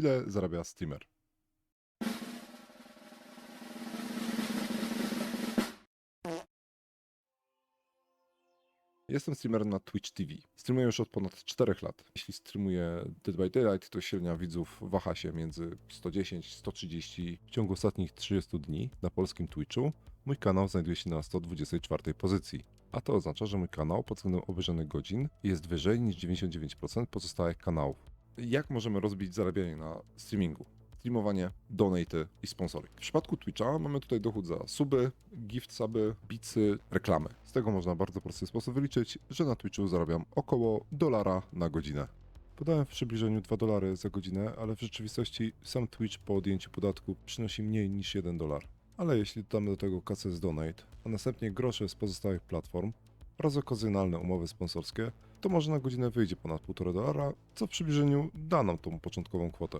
ile zarabia streamer. Jestem streamerem na Twitch TV. Streamuję już od ponad 4 lat. Jeśli streamuję Dead by Daylight, to średnia widzów waha się między 110-130 w ciągu ostatnich 30 dni na polskim Twitchu. Mój kanał znajduje się na 124 pozycji. A to oznacza, że mój kanał pod względem obejrzanych godzin jest wyżej niż 99% pozostałych kanałów. Jak możemy rozbić zarabianie na streamingu? Streamowanie, donaty i sponsory. W przypadku Twitcha mamy tutaj dochód za suby, gift suby, bicy, reklamy. Z tego można w bardzo prosty sposób wyliczyć, że na Twitchu zarabiam około dolara na godzinę. Podałem w przybliżeniu 2 dolary za godzinę, ale w rzeczywistości sam Twitch po odjęciu podatku przynosi mniej niż 1 dolar. Ale jeśli dodamy do tego kasę z donate, a następnie grosze z pozostałych platform oraz okazjonalne umowy sponsorskie, to może na godzinę wyjdzie ponad 1,5 dolara, co w przybliżeniu da nam tą początkową kwotę.